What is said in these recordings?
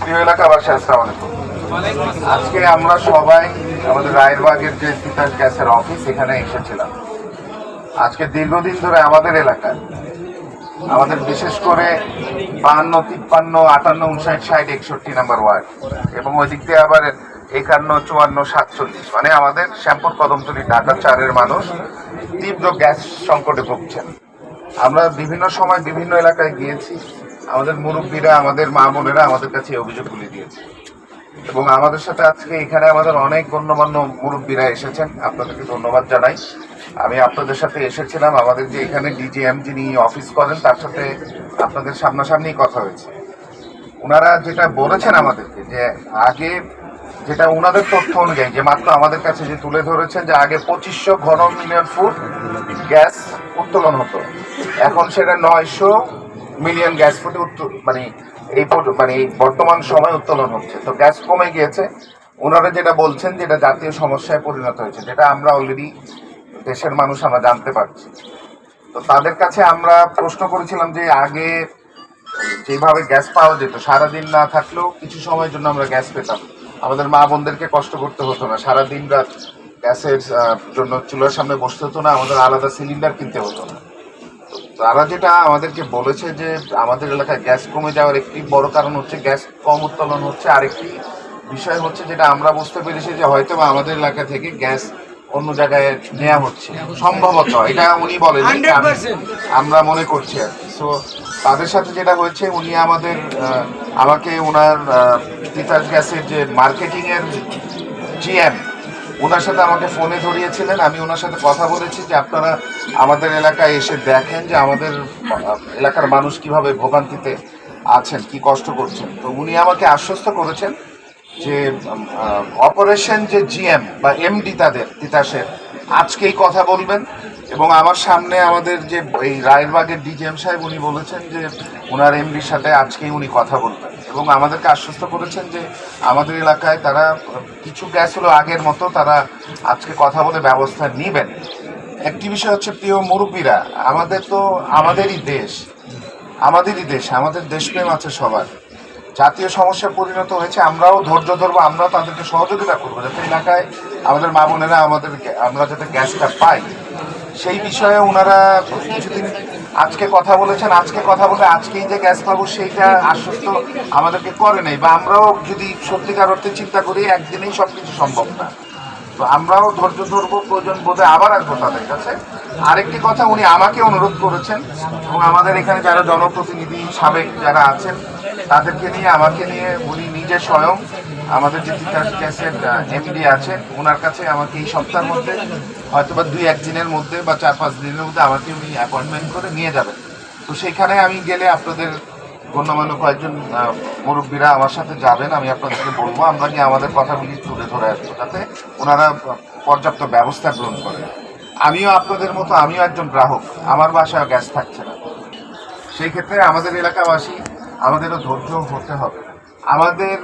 প্রিয় এলাকাবাসী, আসসালামু আলাইকুম। আজকে আমরা সবাই আমাদের রায়েরবাগের যে তিতাস গ্যাসের অফিস এখানে এসেছিলাম। আজকে দীর্ঘদিন ধরে আমাদের এলাকায়, আমাদের বিশেষ করে বাহান্ন, তিপ্পান্ন, আটান্ন, উনষাট, ষাট, একষট্টি নাম্বার ওয়ার্ড এবং ওই দিক দিয়ে আবার একান্ন, চুয়ান্ন, সাতচল্লিশ। মানে আমাদের শ্যামপুর কদমতলি, ঢাকা চারের মানুষ তীব্র গ্যাস সংকটে ভুগছেন। আমরা বিভিন্ন সময় বিভিন্ন এলাকায় গিয়েছি আমাদের মুরব্বীরা, আমাদের মা বোনেরা আমাদের কাছে অভিযোগগুলি দিয়েছে। এবং আমাদের সাথে আজকে এখানে আমাদের অনেক গণ্যমান্য মুরব্বীরা এসেছেন। আপনাদেরকে ধন্যবাদ জানাই। আমি আপনাদের সাথে এসেছিলাম। আমাদের যে এখানে ডিজিএম যিনি অফিস করেন, তার সাথে আপনাদের সামনাসামনি কথা হয়েছে। ওনারা যেটা বলেছেন আমাদেরকে, যে আগে যেটা ওনাদের তথ্য অনুযায়ী, যে মাত্র আমাদের কাছে যে তুলে ধরেছেন, যে আগে পঁচিশশো ঘন মিলিয়ন ফুট গ্যাস উত্তোলন হতো। এখন সেটা নয়শো মিলিয়ন গ্যাস ফুটে মানে এই মানে এই বর্তমান সময় উত্তোলন হচ্ছে। তো গ্যাস কমে গিয়েছে। ওনারা যেটা বলছেন যেটা জাতীয় সমস্যায় পরিণত হয়েছে, যেটা আমরা অলরেডি দেশের মানুষ আমরা জানতে পারছি। তো তাদের কাছে আমরা প্রশ্ন করেছিলাম যে আগে যেভাবে গ্যাস পাওয়া যেত, সারাদিন না থাকলেও কিছু সময়ের জন্য আমরা গ্যাস পেতাম। আমাদের মা বোনদেরকে কষ্ট করতে হতো না, সারাদিন রাত গ্যাসের জন্য চুলার সামনে বসতে হতো না, আমাদের আলাদা সিলিন্ডার কিনতে হতো না। তারা যেটা আমাদেরকে বলেছে যে আমাদের এলাকায় গ্যাস কমে যাওয়ার একটি বড় কারণ হচ্ছে গ্যাস কম উত্তোলন হচ্ছে। আরেকটি বিষয় হচ্ছে যেটা আমরা বুঝতে পেরেছি যে হয়তো বা আমাদের এলাকা থেকে গ্যাস অন্য জায়গায় নেওয়া হচ্ছে। সম্ভবত এটা উনি বলেন আমরা মনে করছি আর কি। সো তাদের সাথে যেটা হয়েছে উনি আমাদের আমাকে ওনার তিতাস গ্যাসের যে মার্কেটিংয়ের জিএম ওনার সাথে আমাকে ফোনে ধরিয়েছিলেন, আমি ওনার সাথে কথা বলেছি যে আপনারা আমাদের এলাকায় এসে দেখেন যে আমাদের এলাকার মানুষ কীভাবে ভোগান্তিতে আছেন, কি কষ্ট করছেন। তো উনি আমাকে আশ্বস্ত করেছেন যে অপারেশন যে জিএম বা এমডি তাদের, তিতাসের, আজকেই কথা বলবেন। এবং আমার সামনে আমাদের যে এই রায়েরবাগের ডিজিএম সাহেব, উনি বলেছেন যে ওনার এমডির সাথে আজকেই উনি কথা বলবেন। এবং আমাদেরকে আশ্বস্ত করেছেন যে আমাদের এলাকায় তারা, কিছু গ্যাস হলো আগের মতো, তারা আজকে কথা বলে ব্যবস্থা নেবেন। একটি বিষয় হচ্ছে, প্রিয় মুরব্বীরা, আমাদের তো, আমাদেরই দেশ আমাদেরই দেশ, আমাদের দেশপ্রেম আছে সবার। জাতীয় সমস্যায় পরিণত হয়েছে, আমরাও ধৈর্য ধরবো, আমরাও তাদেরকে সহযোগিতা করব, যাতে এলাকায় আমাদের মা বোনেরা আমাদের আমরা যাতে গ্যাসটা পাই। সেই বিষয়ে ওনারা কিছুদিন আজকে কথা বলেছেন, আজকে কথা বলে আজকেই যে গ্যাস পাবো সেইটা আশ্বস্ত আমাদেরকে করে নেই। বা আমরাও যদি সত্যিকার অর্থে চিন্তা করি, একদিনেই সব কিছু সম্ভব না। তো আমরাও ধৈর্য ধরবো, প্রয়োজন বোধে আবার আসব তাদের কাছে। আরেকটি কথা, উনি আমাকে অনুরোধ করেছেন এবং আমাদের এখানে যারা জনপ্রতিনিধি, সাবেক যারা আছেন, তাদেরকে নিয়ে, আমাকে নিয়ে উনি নিজে স্বয়ং আমাদের যে তিতাস গ্যাসের এমডি আছেন ওনার কাছে আমাকে এই সপ্তাহের মধ্যে হয়তো বা দুই একদিনের মধ্যে বা চার পাঁচ দিনের মধ্যে আমাকে উনি অ্যাপয়েন্টমেন্ট করে নিয়ে যাবেন। তো সেখানে আমি গেলে আপনাদের গণ্যমান্য কয়েকজন মুরব্বীরা আমার সাথে যাবেন, আমি আপনাদেরকে বলব, আমরা গিয়ে আমাদের কথাগুলি তুলে ধরে আসব যাতে ওনারা পর্যাপ্ত ব্যবস্থা গ্রহণ করেন। আমিও আপনাদের মতো, আমিও একজন গ্রাহক, আমার বাসায় গ্যাস থাকছে না। সেই ক্ষেত্রে আমাদের এলাকাবাসী, আমাদেরও ধৈর্য হতে হবে। আমাদের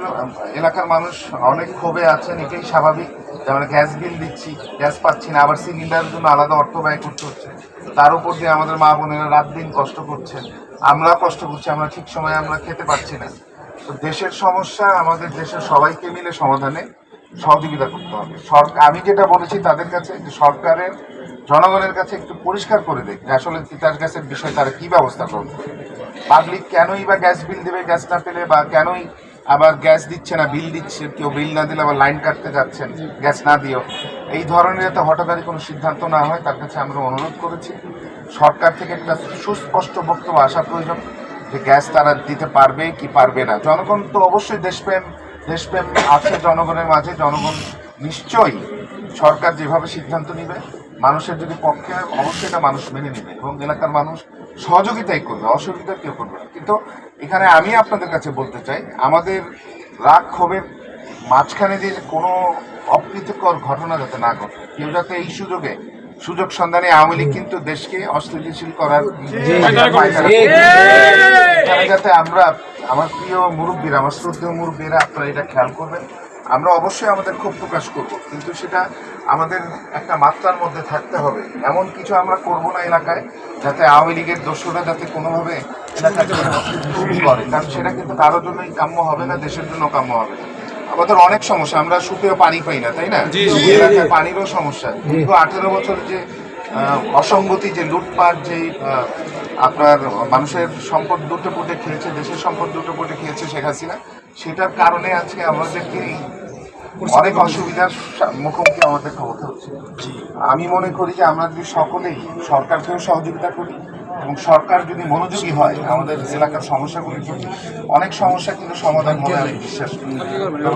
এলাকার মানুষ অনেক ক্ষোভে আছেন, এটাই স্বাভাবিক। যে আমরা গ্যাস বিল দিচ্ছি, গ্যাস পাচ্ছি না, আবার সিলিন্ডারের জন্য আলাদা অর্থ ব্যয় করতে হচ্ছে। তার উপর দিয়ে আমাদের মা বোনেরা রাত দিন কষ্ট করছেন। আমরা কষ্ট করছি, আমরা ঠিক সময়ে আমরা খেতে পাচ্ছি না। তো দেশের সমস্যা, আমাদের দেশের সবাইকে মিলে সমাধানে সহযোগিতা করতে হবে। সরকার আমি যেটা বলেছি তাদের কাছে, যে সরকারের, জনগণের কাছে একটু পরিষ্কার করে দেখ, যে আসলে তিতাস গ্যাসের বিষয়ে তারা কী ব্যবস্থা করবে। পাবলিক কেনই বা গ্যাস বিল দেবে, গ্যাস না পেলে বা কেনই আবার গ্যাস দিচ্ছে না বিল দিচ্ছে কেউ বিল না দিলে আবার লাইন কাটতে যাচ্ছেন গ্যাস না দিও এই ধরনের যাতে হঠাৎই কোনো সিদ্ধান্ত না হয় তার কাছে আমরা অনুরোধ করেছি। সরকার থেকে একটা সুস্পষ্ট বক্তব্য আসা প্রয়োজন যে গ্যাস তারা দিতে পারবে কি পারবে না। জনগণ তো অবশ্যই দেশপ্রেম দেশপ্রেম আছে জনগণের মাঝে জনগণ নিশ্চয়ই সরকার যেভাবে সিদ্ধান্ত নিবে মানুষের যদি পক্ষে অবশ্যই এটা মানুষ মেনে নেবে এবং এলাকার মানুষ সহযোগিতাই করবে অসুবিধা কেউ করবে না। কিন্তু এখানে আমি আপনাদের কাছে বলতে চাই আমাদের রাগ ক্ষোভের মাঝখানে যে কোনো অপ্রীতিকর ঘটনা যাতে না ঘটে কেউ যাতে এই সুযোগে সুযোগ সন্ধানে আওয়ামী লীগ কিন্তু দেশকে অস্থিতিশীল করার যাতে আমরা আমার প্রিয় মুরব্বীরা আমার শ্রদ্ধেয় মুরব্বীরা আপনারা এটা খেয়াল করবেন। আমরা অবশ্যই আমাদের ক্ষোভ প্রকাশ করব কিন্তু সেটা আমাদের একটা মাত্রার মধ্যে থাকতে হবে। এমন কিছু আমরা করব না এলাকায় যাতে আওয়ামী লীগের দোষরা যাতে কোনোভাবে করে কারণ সেটা কিন্তু কারোর জন্যই কাম্য হবে না দেশের জন্য কাম্য হবে না। আমাদের অনেক সমস্যা আমরা সুপেয় পানি পাই না তাই না? এলাকায় পানিরও সমস্যা। কিন্তু আঠেরো বছর যে অসঙ্গতি যে লুটপাট যে আপনার মানুষের সম্পদ দুটো পুটে খেয়েছে দেশের সম্পদ দুটো পুটে খেয়েছে শেখ হাসিনা সেটার কারণে আজকে আমাদেরকে এই অনেক অসুবিধার মুখোমুখি আমাদেরকে হতে হচ্ছে। আমি মনে করি যে আমরা যদি সকলেই সরকারকেও সহযোগিতা করি এবং সরকার যদি মনোযোগী হয় আমাদের এলাকার সমস্যাগুলির প্রতি অনেক সমস্যা কিন্তু সমাধান হবে আমি বিশ্বাস করি।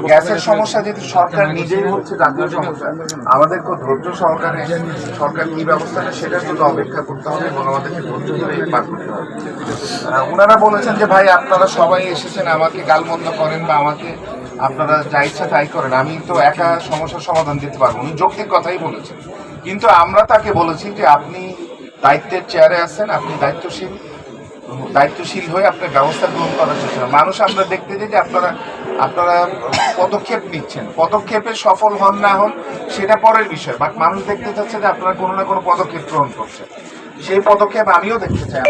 গ্যাসের সমস্যা যেহেতু সরকার নিজেই হচ্ছে জাতীয় সমস্যা আমাদেরকে ধৈর্য সহকারে সরকার কি ব্যবস্থা নেয় সেটার জন্য অপেক্ষা করতে হবে এবং আমাদেরকে ধৈর্য ধরে পার করতে হবে। ওনারা বলেছেন যে ভাই আপনারা সবাই এসেছেন আমাকে গালমন্দ করেন বা আমাকে আপনারা যা ইচ্ছা তাই করেন। আমি তো একা সমস্যার সমাধান দিতে পারব উনি যৌক্তিক কথাই বলেছেন। কিন্তু আমরা তাকে বলেছি যে আপনি দায়িত্বের চেয়ারে আছেন, আপনি দায়িত্বশীল দায়িত্বশীল হয়ে আপনার ব্যবস্থা গ্রহণ করার চেষ্টা। মানুষ আমরা দেখতে চাই যে আপনারা আপনারা পদক্ষেপ নিচ্ছেন। পদক্ষেপে সফল হন না হন, সেটা পরের বিষয়। বাট মানুষ দেখতে চাচ্ছে যে আপনারা কোনো না কোনো পদক্ষেপ গ্রহণ করছেন। সেই পদক্ষেপ আমিও দেখতে চাই।